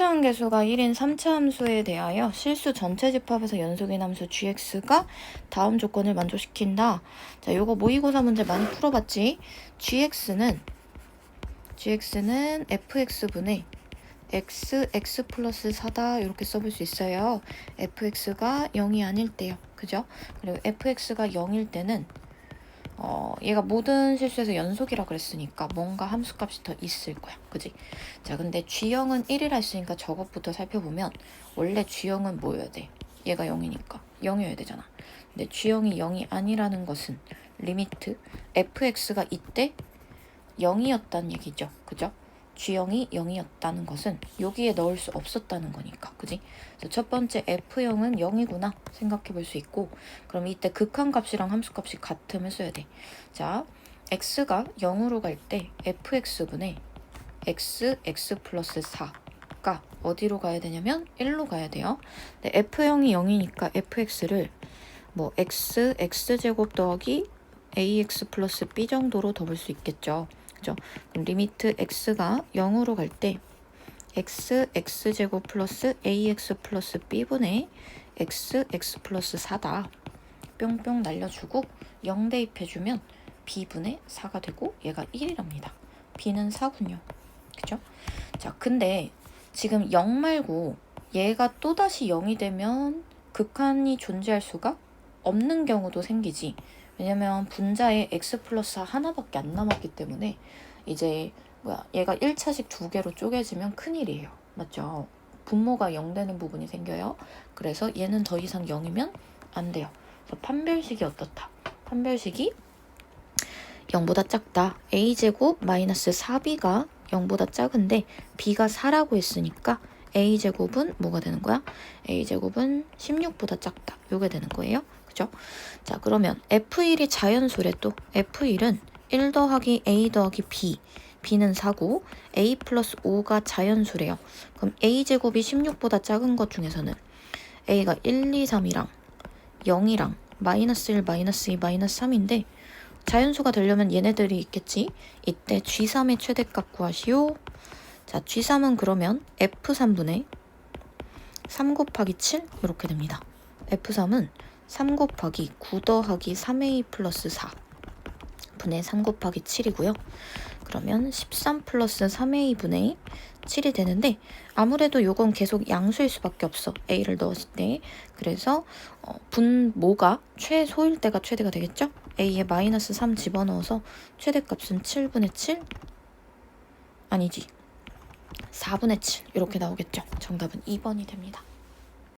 최초한 개수가 1인 3차 함수에 대하여 실수 전체 집합에서 연속인 함수 gx가 다음 조건을 만족시킨다. 자, 요거 모의고사 문제 많이 풀어봤지? gx는 gx는 fx분의 x, x 플러스 4다 이렇게 써볼 수 있어요. fx가 0이 아닐 때요. 그죠? 그리고 fx가 0일 때는 어, 얘가 모든 실수에서 연속이라 그랬으니까 뭔가 함수값이 더 있을 거야. 그지? 자, 근데 G형은 1이라 했으니까 저것부터 살펴보면 원래 G형은 뭐여야 돼? 얘가 0이니까 0이어야 되잖아. 근데 G형이 0이 아니라는 것은 리미트 fx가 이때 0이었다는 얘기죠. 그죠? G형이 0이었다는 것은 여기에 넣을 수 없었다는 거니까. 그지? 첫 번째 F형은 0이구나 생각해 볼 수 있고 그럼 이때 극한값이랑 함수값이 같음을 써야 돼. 자, x가 0으로 갈 때 fx분의 x, x 플러스 4가 어디로 가야 되냐면 1로 가야 돼요. f형이 0이니까 fx를 뭐 x, x제곱 더하기 ax 플러스 b 정도로 더 볼 수 있겠죠. 그죠? 그럼 리미트 x가 0으로 갈 때 x, x제곱 플러스 ax 플러스 b분의 x, x 플러스 4다. 뿅뿅 날려주고 0 대입해주면 b분의 4가 되고 얘가 1이랍니다. b는 4군요. 그죠? 자, 근데 지금 0 말고 얘가 또다시 0이 되면 극한이 존재할 수가 없는 경우도 생기지. 왜냐면 분자에 x 플러스 하나밖에 안 남았기 때문에 이제 뭐야 얘가 1차식 두 개로 쪼개지면 큰일이에요. 맞죠? 분모가 0 되는 부분이 생겨요. 그래서 얘는 더 이상 0이면 안 돼요. 그래서 판별식이 어떻다? 판별식이 0보다 작다. a제곱 마이너스 4b가 0보다 작은데 b가 4라고 했으니까 a제곱은 뭐가 되는 거야? a제곱은 16보다 작다. 요게 되는 거예요. 그죠? 자, 그러면 F1이 자연수래 또. F1은 1 더하기 A 더하기 B. B는 4고 A 플러스 5가 자연수래요. 그럼 A제곱이 16보다 작은 것 중에서는 A가 1, 2, 3이랑 0이랑 마이너스 1, 마이너스 2, 마이너스 3인데 자연수가 되려면 얘네들이 있겠지? 이때 G3의 최대값 구하시오. 자, G3은 그러면 F3분의 3 곱하기 7 이렇게 됩니다. F3은 3 곱하기 9 더하기 3a 플러스 4 분의 3 곱하기 7이고요. 그러면 13 플러스 3a 분의 7이 되는데 아무래도 요건 계속 양수일 수밖에 없어. a를 넣었을 때. 그래서 어, 분모가 최소일 때가 최대가 되겠죠? a에 마이너스 3 집어넣어서 최대값은 7분의 7? 아니지. 4분의 7 이렇게 나오겠죠. 정답은 2번이 됩니다.